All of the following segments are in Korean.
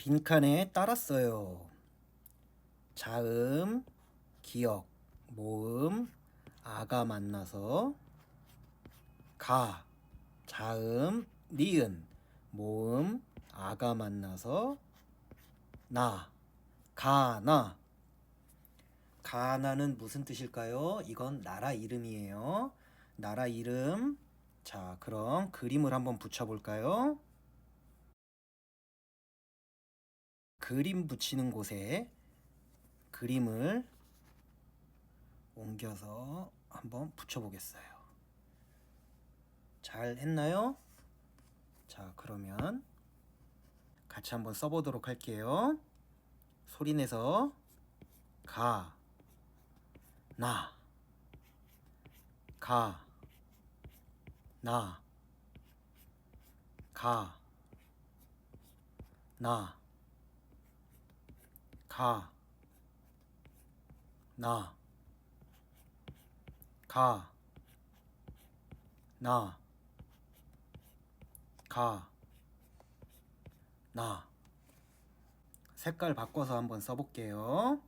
빈칸에 따랐어요. 자음, 기역, 모음, 아가 만나서 가, 자음, 니은, 모음, 아가 만나서 나, 가나. 가나는 무슨 뜻일까요? 이건 나라 이름이에요. 나라 이름. 자, 그럼 그림을 한번 붙여볼까요? 그림 붙이는 곳에 그림을 옮겨서 한번 붙여보겠어요. 잘 했나요? 자, 그러면 같이 한번 써보도록 할게요. 소리 내서 가, 나, 가, 나, 가, 나, 가, 나, 가, 나, 가, 나. 색깔 바꿔서 한번 써볼게요.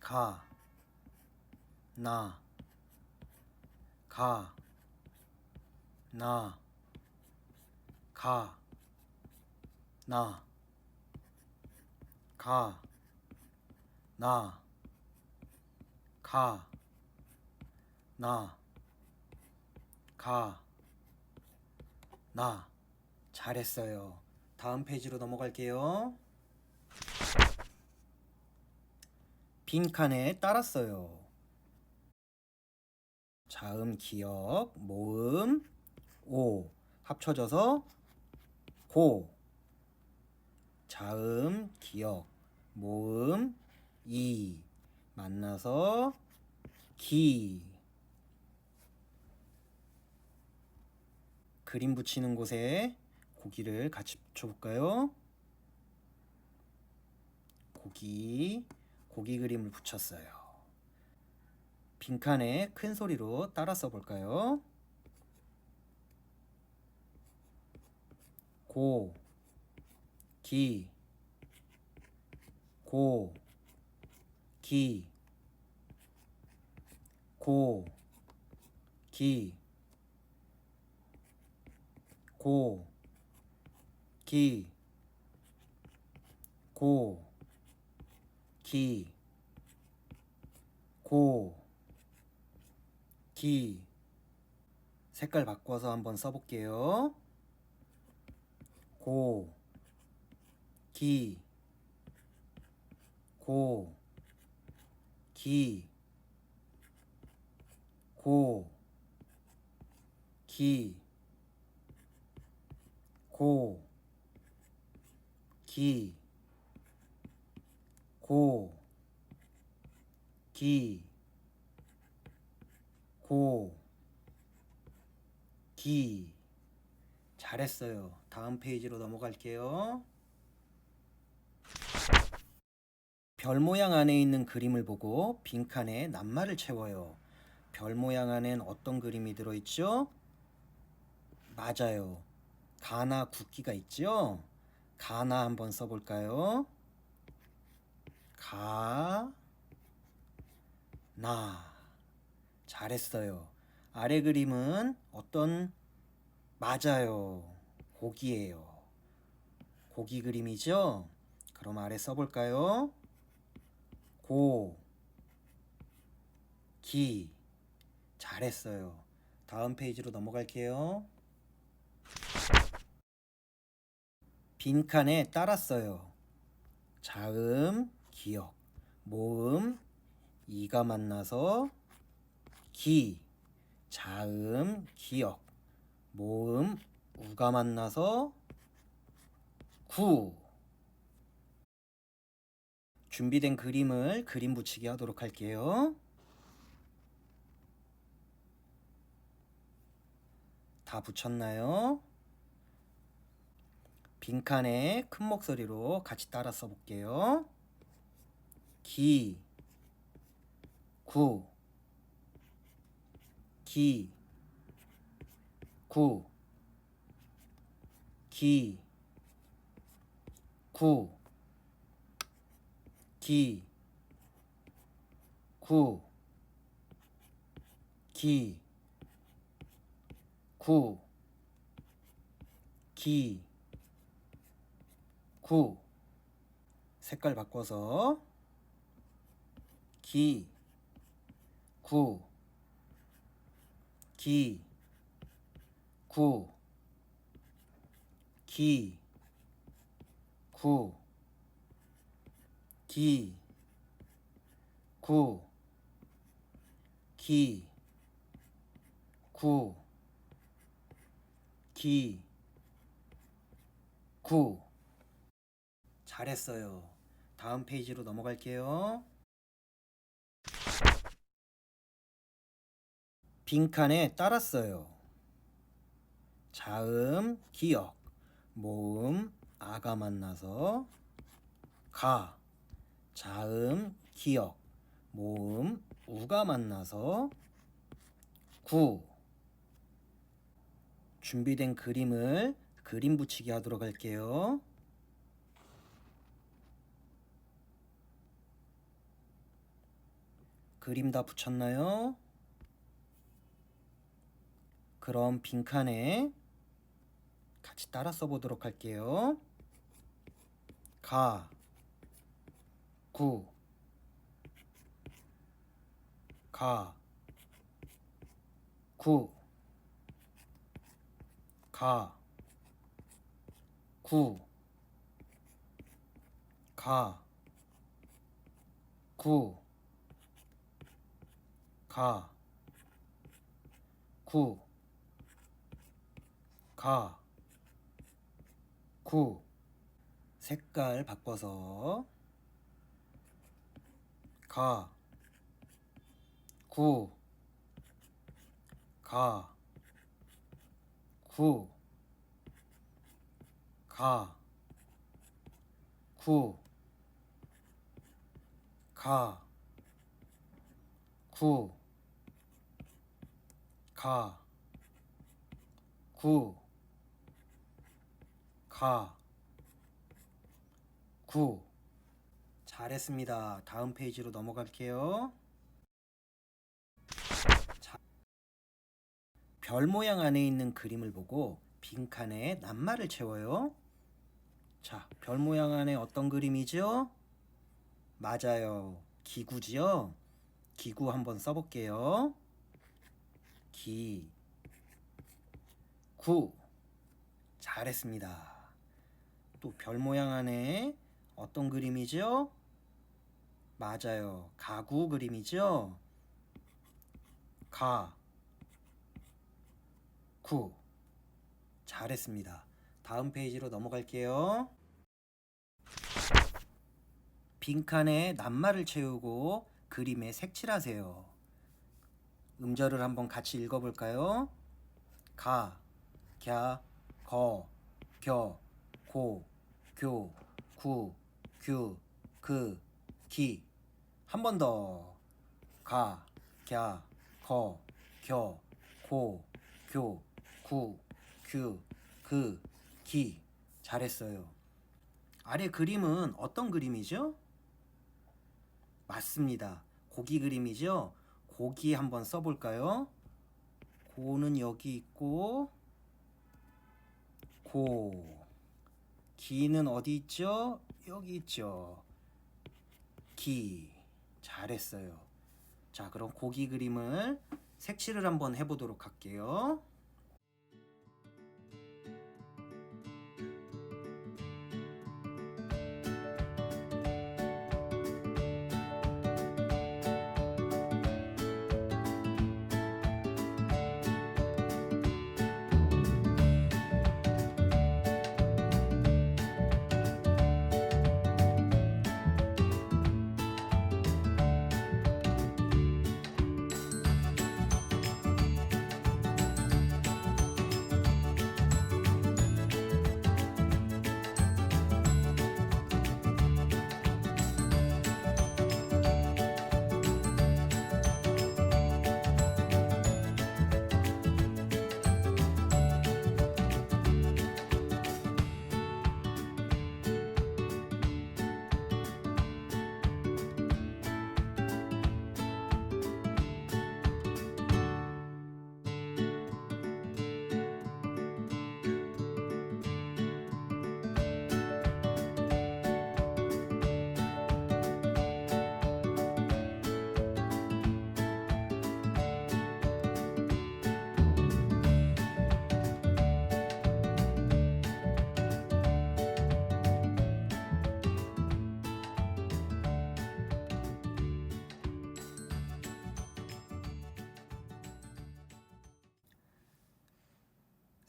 가, 나, 가, 나, 가, 나, 가, 나, 가, 나, 가, 나. 잘했어요. 다음 페이지로 넘어갈게요. 빈칸에 따랐어요. 자음, 기역, 모음, 오 합쳐져서 고. 자음, 기역, 모음, 이 만나서 기. 그림 붙이는 곳에 고기를 같이 붙여볼까요? 고기, 고기 그림을 붙였어요. 빈칸에 큰 소리로 따라 써볼까요? 고, 기, 고, 기, 고, 기, 고, 기, 고, 기, 고, 기. 색깔 바꿔서 한번 써볼게요. 고, 기, 고, 기, 고, 기, 고, 기, 고, 기, 고, 기. 잘했어요. 다음 페이지로 넘어갈게요. 별 모양 안에 있는 그림을 보고 빈칸에 낱말을 채워요. 별 모양 안엔 어떤 그림이 들어있죠? 맞아요. 가나 국기가 있죠? 가나 한번 써볼까요? 가, 나. 잘했어요. 아래 그림은 어떤, 맞아요. 고기예요. 고기 그림이죠? 그럼 아래 써볼까요? 고, 기. 잘했어요. 다음 페이지로 넘어갈게요. 빈칸에 따랐어요. 자음, 기역, 모음, 이가 만나서 기, 자음, 기역, 모음, 우가 만나서 구. 준비된 그림을 그림 붙이기 하도록 할게요. 다 붙였나요? 빈칸에 큰 목소리로 같이 따라 써볼게요. 기, 구, 기, 구, 기, 구, 기, 구, 기, 구, 기, 구. 색깔 바꿔서 기, 구, 기, 구, 기, 구, 기, 구, 기, 구, 기, 구. 잘했어요. 다음 페이지로 넘어갈게요. 빈칸에 따랐어요. 자음, 기역, 모음, 아가 만나서 가, 자음, 기역, 모음, 우가 만나서 구. 준비된 그림을 그림 붙이기 하도록 할게요. 그림 다 붙였나요? 그럼 빈칸에 같이 따라 써보도록 할게요. 가, 구, 가, 구, 가, 구, 가, 구, 가, 구, 가, 구. 색깔 바꿔서 가, 구, 가, 구, 가, 구, 가, 구, 가, 구, 가, 구. 잘했습니다. 다음 페이지로 넘어갈게요. 자, 별 모양 안에 있는 그림을 보고 빈칸에 낱말을 채워요. 자, 별 모양 안에 어떤 그림이죠? 맞아요. 기구지요? 기구 한번 써볼게요. 기, 구. 잘했습니다. 또 별 모양 안에 어떤 그림이죠? 맞아요. 가구 그림이죠? 가, 구. 잘했습니다. 다음 페이지로 넘어갈게요. 빈칸에 낱말을 채우고 그림에 색칠하세요. 음절을 한번 같이 읽어볼까요? 가, 갸, 거, 겨, 고, 교, 구, 규, 그, 기. 한 번 더. 가, 갸, 거, 겨, 고, 교, 구, 규, 그, 기. 잘했어요. 아래 그림은 어떤 그림이죠? 맞습니다. 고기 그림이죠? 고기 한번 써볼까요? 고는 여기 있고, 고. 기는 어디 있죠? 여기 있죠. 기. 잘했어요. 자, 그럼 고기 그림을 색칠을 한번 해보도록 할게요.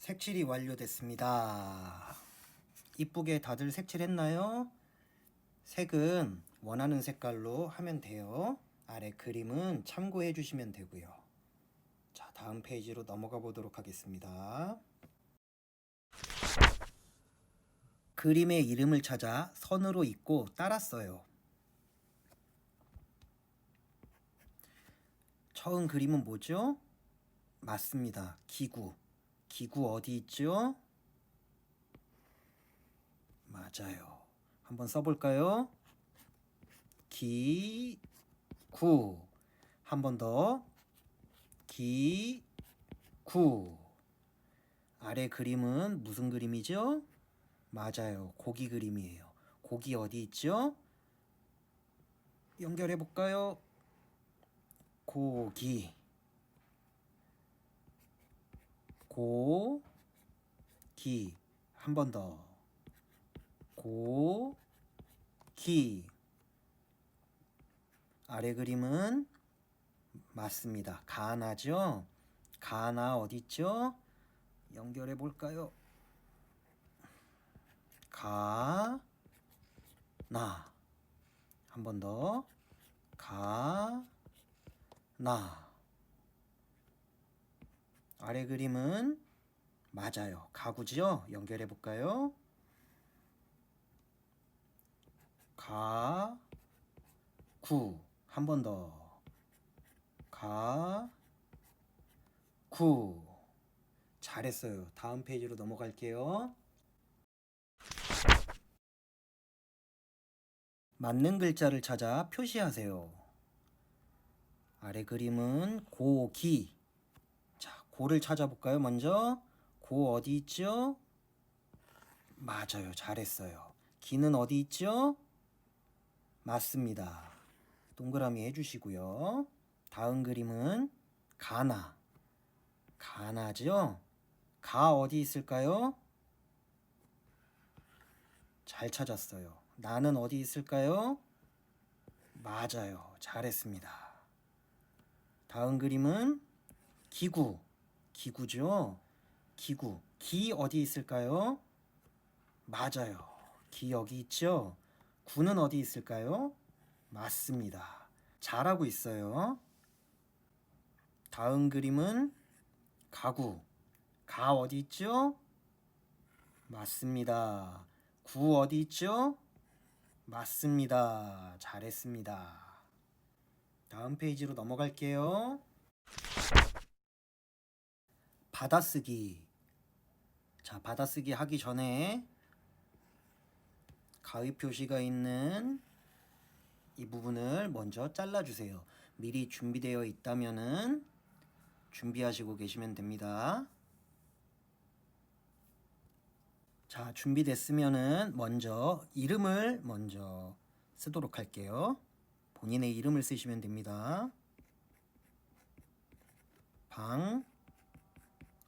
색칠이 완료됐습니다. 이쁘게 다들 색칠했나요? 색은 원하는 색깔로 하면 돼요. 아래 그림은 참고해 주시면 되고요. 자, 다음 페이지로 넘어가 보도록 하겠습니다. 그림의 이름을 찾아 선으로 잇고 따랐어요. 처음 그림은 뭐죠? 맞습니다. 기구. 기구 어디 있죠? 맞아요. 한번 써볼까요? 기, 구. 한 번 더. 기, 구. 아래 그림은 무슨 그림이죠? 맞아요. 고기 그림이에요. 고기 어디 있죠? 연결해 볼까요? 고기. 고, 기. 한 번 더. 고, 기. 아래 그림은 맞습니다. 가나죠? 가나 어디 있죠? 연결해 볼까요? 가, 나. 한 번 더. 가, 나. 아래 그림은 맞아요. 가구지요? 연결해 볼까요? 가, 구. 한 번 더. 가, 구. 잘했어요. 다음 페이지로 넘어갈게요. 맞는 글자를 찾아 표시하세요. 아래 그림은 고기. 자, 고를 찾아볼까요? 먼저 고 어디 있죠? 맞아요. 잘했어요. 기는 어디 있죠? 맞습니다. 동그라미 해주시고요. 다음 그림은 가나. 가나죠? 가 어디 있을까요? 잘 찾았어요. 나는 어디 있을까요? 맞아요. 잘했습니다. 다음 그림은 기구. 기구죠? 기구. 기 어디 있을까요? 맞아요. 기 여기 있죠? 구는 어디 있을까요? 맞습니다. 잘하고 있어요. 다음 그림은 가구. 가 어디 있죠? 맞습니다. 구 어디 있죠? 맞습니다. 잘했습니다. 다음 페이지로 넘어갈게요. 받아쓰기. 자, 받아쓰기 하기 전에 가위 표시가 있는 이 부분을 먼저 잘라주세요. 미리 준비되어 있다면은 준비하시고 계시면 됩니다. 자, 준비됐으면은 먼저 이름을 먼저 쓰도록 할게요. 본인의 이름을 쓰시면 됩니다. 방,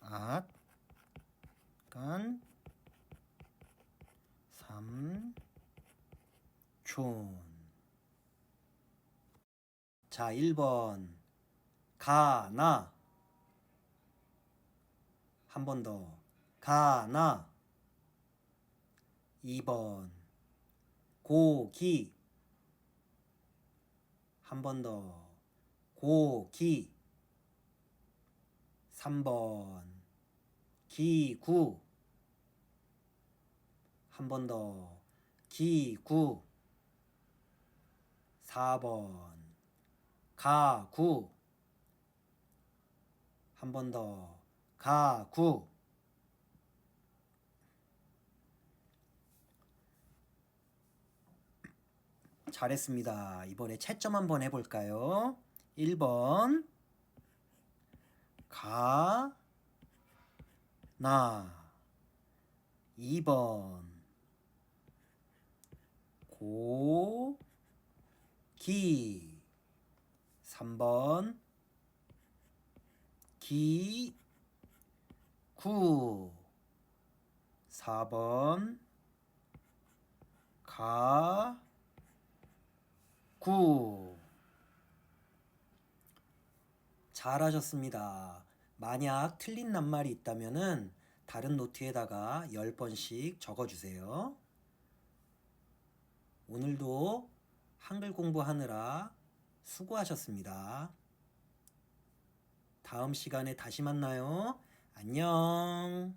앗, 간, 삼, 촌. 자, 1번. 가 나. 한 번 더. 가 나. 2번. 고기. 한 번 더. 고기. 3번. 기구. 한 번 더. 기구. 4번. 가구. 한 번 더. 가구. 잘했습니다. 이번에 채점 한번 해볼까요? 1번. 가, 나. 2번. 고, 기. 3번. 기, 구. 4번. 가, 구. 잘하셨습니다. 만약 틀린 낱말이 있다면은 다른 노트에다가 10번씩 적어주세요. 오늘도 한글 공부하느라 수고하셨습니다. 다음 시간에 다시 만나요. 안녕.